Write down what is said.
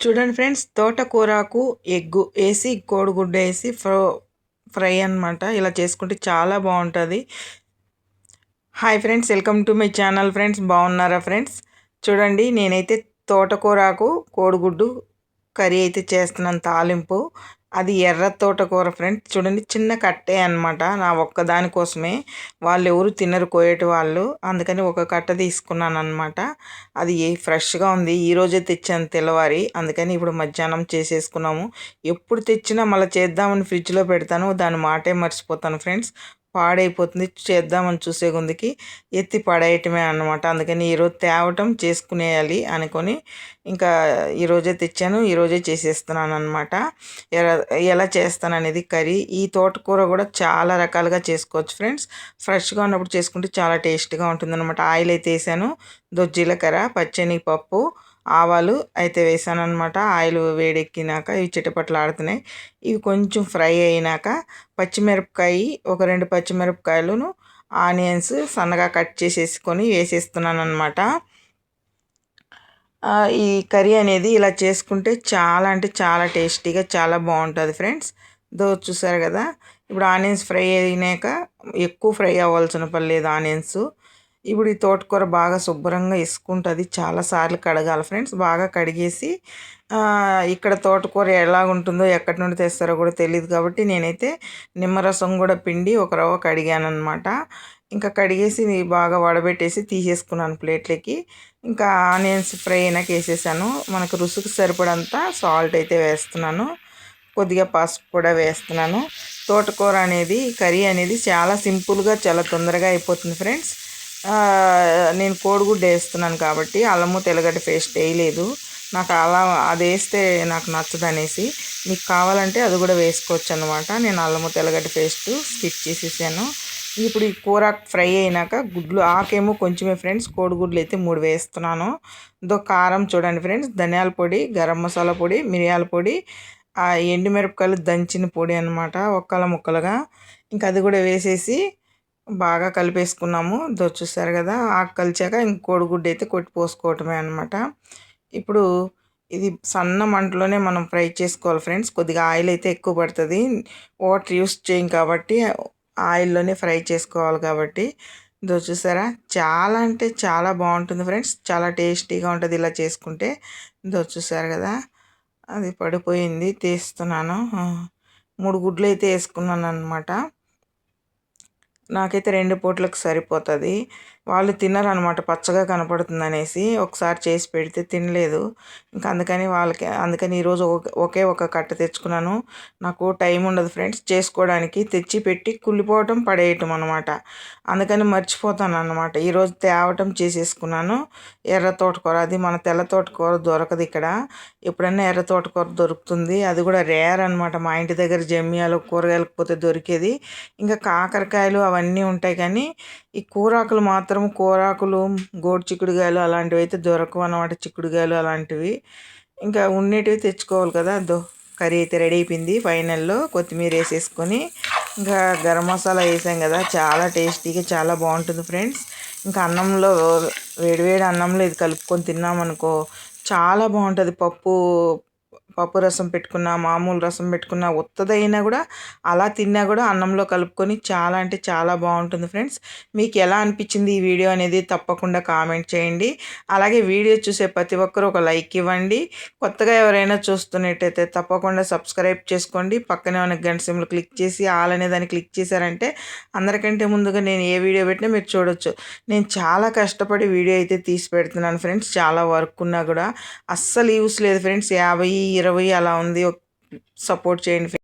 చూడండి friends తోటకూరకు egg వేసి కోడిగుడ్డు వేసి ఫ్రో ఫ్రై అనమాట ఇలా చేసుకుంటే చాలా బాగుంటుంది. Hi friends welcome to my channel friends బాగున్నారా ఫ్రెండ్స్ చూడండి నేనైతే తోటకూరకు కోడిగుడ్డు కర్రీ అయితే చేస్తున్నాను తాలింపు. అది ఎర్ర తోటకూర ఫ్రెండ్స్ చూడండి చిన్న కట్టే అనమాట నా ఒక్కదాని కోసమే. వాళ్ళు ఎవరు తినరు కోయేటి వాళ్ళు. అందుకని ఒక కట్ట తీసుకున్నాను అనమాట అది ఫ్రెష్గా ఉంది. ఈరోజే తెచ్చాను తెల్లవారి. అందుకని ఇప్పుడు మధ్యాహ్నం చేసేసుకున్నాము. ఎప్పుడు తెచ్చినా మళ్ళీ చేద్దామని ఫ్రిడ్జ్లో పెడతాను. దాని మాటే మర్చిపోతాను ఫ్రెండ్స్ పాడైపోతుంది. చేద్దామని చూసే గుందికి ఎత్తి పడేయటమే అనమాట అందుకని ఈరోజు తేవటం చేసుకునేయాలి అనుకొని ఇంకా ఈరోజే తెచ్చాను. ఈరోజే చేసేస్తున్నాను అనమాట ఎలా ఎలా చేస్తాను అనేది కర్రీ. ఈ తోటకూర కూడా చాలా రకాలుగా చేసుకోవచ్చు ఫ్రెండ్స్. ఫ్రెష్గా ఉన్నప్పుడు చేసుకుంటే చాలా టేస్ట్గా ఉంటుంది అనమాట ఆయిల్ అయితే వేసాను. దొజ్జీలకర్ర పప్పు ఆవాలు అయితే వేసాను అనమాట ఆయిల్ వేడెక్కినాక ఇవి చిటపట్లు ఆడుతున్నాయి. ఇవి కొంచెం ఫ్రై అయినాక పచ్చిమిరపకాయ ఒక రెండు పచ్చిమిరపకాయలను ఆనియన్స్ సన్నగా కట్ చేసేసుకొని వేసేస్తున్నాను అనమాట ఈ కర్రీ అనేది ఇలా చేసుకుంటే చాలా అంటే చాలా టేస్టీగా చాలా బాగుంటుంది ఫ్రెండ్స్. దో చూసారు కదా ఇప్పుడు ఆనియన్స్ ఫ్రై అయినాక ఎక్కువ ఫ్రై అవ్వాల్సిన పని లేదు ఆనియన్స్. ఇప్పుడు ఈ తోటకూర బాగా శుభ్రంగా ఇసుకుంటుంది. చాలాసార్లు కడగాలి ఫ్రెండ్స్. బాగా కడిగేసి ఇక్కడ తోటకూర ఎలా ఉంటుందో ఎక్కడి నుండి తెస్తారో కూడా తెలియదు కాబట్టి నేనైతే నిమ్మరసం కూడా పిండి ఒక రవ్వ కడిగాను అనమాట ఇంకా కడిగేసి బాగా వడబెట్టేసి తీసేసుకున్నాను ప్లేట్లకి. ఇంకా ఆనియన్స్ ఫ్రై అయినాక వేసేసాను మనకు రుసుకు సరిపడంత సాల్ట్ అయితే వేస్తున్నాను. కొద్దిగా పసుపు కూడా వేస్తున్నాను. తోటకూర అనేది కర్రీ అనేది చాలా సింపుల్గా చాలా తొందరగా అయిపోతుంది ఫ్రెండ్స్. నేను కోడిగుడ్డు వేస్తున్నాను కాబట్టి అల్లము తెల్లగడ్డ పేస్ట్ వేయలేదు. నాకు అలా అది వేస్తే నాకు నచ్చదు అనేసి మీకు కావాలంటే అది కూడా వేసుకోవచ్చు అనమాట నేను అల్లము తెల్లగడ్డ పేస్ట్ స్కిప్ చేసేసాను. ఇప్పుడు ఈ కూర ఫ్రై అయినాక గుడ్లు ఆకేమో కొంచెమే ఫ్రెండ్స్ కోడిగుడ్లు అయితే మూడు వేస్తున్నాను. దో కారం చూడండి ఫ్రెండ్స్ ధనియాల పొడి గరం మసాలా పొడి మిరియాల పొడి ఎండుమిరపకాయలు దంచిన పొడి అనమాట ఒక్కల ముక్కలుగా. ఇంకా అది కూడా వేసేసి బాగా కలిపేసుకున్నాము. చూసారు కదా ఆకు కలిచాక ఇంక కోడిగుడ్డు అయితే కొట్టి పోసుకోవటమే అనమాట ఇప్పుడు ఇది సన్న మంటలోనే మనం ఫ్రై చేసుకోవాలి ఫ్రెండ్స్. కొద్దిగా ఆయిల్ అయితే ఎక్కువ పడుతుంది. వాటర్ యూస్ చేయం కాబట్టి ఆయిల్లోనే ఫ్రై చేసుకోవాలి కాబట్టి. దో చూసారా చాలా అంటే చాలా బాగుంటుంది ఫ్రెండ్స్. చాలా టేస్టీగా ఉంటుంది ఇలా చేసుకుంటే. దో చూసారు కదా అది పడిపోయింది. తీస్తున్నాను. మూడు గుడ్లు అయితే వేసుకున్నాను అనమాట నాకైతే రెండు పూటలకు సరిపోతుంది. వాళ్ళు తినరనమాట పచ్చగా కనపడుతుంది అనేసి ఒకసారి చేసి పెడితే తినలేదు. ఇంకా అందుకని వాళ్ళకి అందుకని ఈరోజు ఒకే ఒక కట్ట తెచ్చుకున్నాను. నాకు టైం ఉండదు ఫ్రెండ్స్ చేసుకోవడానికి తెచ్చి పెట్టి కుళ్ళిపోవటం పడేయటం అనమాట అందుకని మర్చిపోతాను అనమాట ఈరోజు తేవటం చేసేసుకున్నాను. ఎర్ర తోటకూర అది మన తెల్ల తోటకూర దొరకదు ఇక్కడ. ఎప్పుడైనా ఎర్ర తోటకూర దొరుకుతుంది. అది కూడా రేర్ అనమాట మా ఇంటి దగ్గర జమ్మియాలు కూరగాయలకు పోతే దొరికేది. ఇంకా కాకరకాయలు అవన్నీ ఉంటాయి కానీ ఈ కూరాకులు మాత్రం కూరాకులు గోడు చిక్కుడుగాయలు అలాంటివి అయితే దొరకవు అనమాట చిక్కుడుగాయలు అలాంటివి. ఇంకా ఉండేటివి తెచ్చుకోవాలి కదా. దో కర్రీ అయితే రెడీ అయిపోయింది. ఫైనల్లో కొత్తిమీర వేసేసుకొని ఇంకా గరం మసాలా వేసాం కదా. చాలా టేస్టీగా చాలా బాగుంటుంది ఫ్రెండ్స్. ఇంకా అన్నంలో వేడివేడి అన్నంలో ఇది కలుపుకొని తిన్నామనుకో చాలా బాగుంటుంది. పప్పు పప్పు రసం పెట్టుకున్నా మామూలు రసం పెట్టుకున్నా ఉత్తదైనా కూడా అలా తిన్నా కూడా అన్నంలో కలుపుకొని చాలా అంటే చాలా బాగుంటుంది ఫ్రెండ్స్. మీకు ఎలా అనిపించింది ఈ వీడియో అనేది తప్పకుండా కామెంట్ చేయండి. అలాగే వీడియో చూసే ప్రతి ఒక్కరు ఒక లైక్ ఇవ్వండి. కొత్తగా ఎవరైనా చూస్తున్నట్టయితే తప్పకుండా సబ్స్క్రైబ్ చేసుకోండి. పక్కనే ఉన్న గంట సిమ్లు క్లిక్ చేసి ఆల్ అనే దాన్ని క్లిక్ చేశారంటే అందరికంటే ముందుగా నేను ఏ వీడియో పెట్టినా మీరు చూడొచ్చు. నేను చాలా కష్టపడి వీడియో అయితే తీసి పెడుతున్నాను ఫ్రెండ్స్. చాలా వర్క్ ఉన్నా కూడా. అస్సలు యూస్ లేదు ఫ్రెండ్స్. యాభై ఇరవై ఇరవై అలా ఉంది. సపోర్ట్ చేయండి.